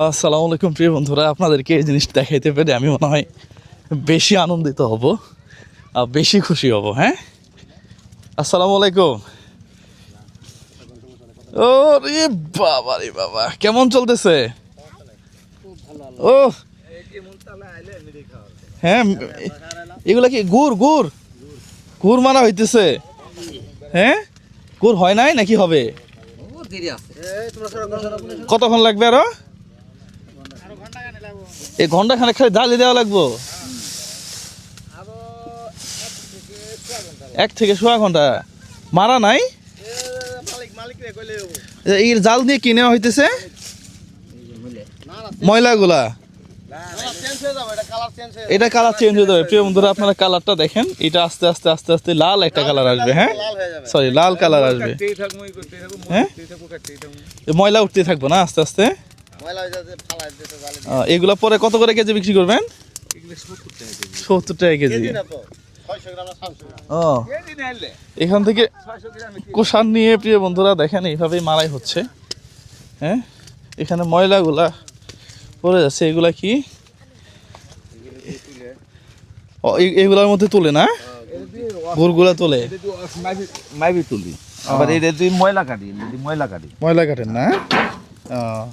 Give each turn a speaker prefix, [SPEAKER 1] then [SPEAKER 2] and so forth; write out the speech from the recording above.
[SPEAKER 1] আসসালামু আলাইকুম প্রিয় বন্ধুরা আপনাদেরকে এই জিনিসটা দেখাইতে পেরে আমি মনে হয় বেশি আনন্দিত হব আর বেশি খুশি হব হ্যাঁ? আসসালামু আলাইকুম। ও রে বাবা রে বাবা কেমন চলতেছে? ও হ্যাঁ এগুলা কি গুড় গুড়? গুড় মারা হইতেছে। হ্যাঁ? গুড় হয় নাই নাকি হবে? কতক্ষণ লাগবে আরও? এই ঘণ্টা খানে খালি ডালি দেওয়া লাগবো? এক থেকে সোয়া ঘণ্টা। মারা নাই? এই জাল দিয়ে কিনে হইতেছে? ময়লাগুলা। এটা কালার চেঞ্জ হয়ে যাবে। প্রিয় বন্ধুরা, আপনারা কালারটা দেখেন। এটা আস্তে আস্তে আস্তে আস্তে লাল একটা কালার আসবে হ্যাঁ? সরি লাল কালার আসবে। হ্যাঁ? ময়লা উঠতে থাকব না আস্তে আস্তে? এগুলা পরে কত করে কেজি বিক্রি করবেন? সত্তর টাকা কেজি। ও। এখান থেকে কোষার নিয়ে প্রিয় বন্ধুরা দেখেন এইভাবেই মারাই হচ্ছে। হ্যাঁ? এখানে ময়লাগুলা পড়ে যাচ্ছে। এগুলা কি? ও এই- এগুলার মধ্যে তোলে না? গুড়গুলা তোলে।
[SPEAKER 2] মাইবি তুলি। আবার এটা তুই ময়লা কাটি ময়লা কাটি।
[SPEAKER 1] ময়লা কাটেন না? ও,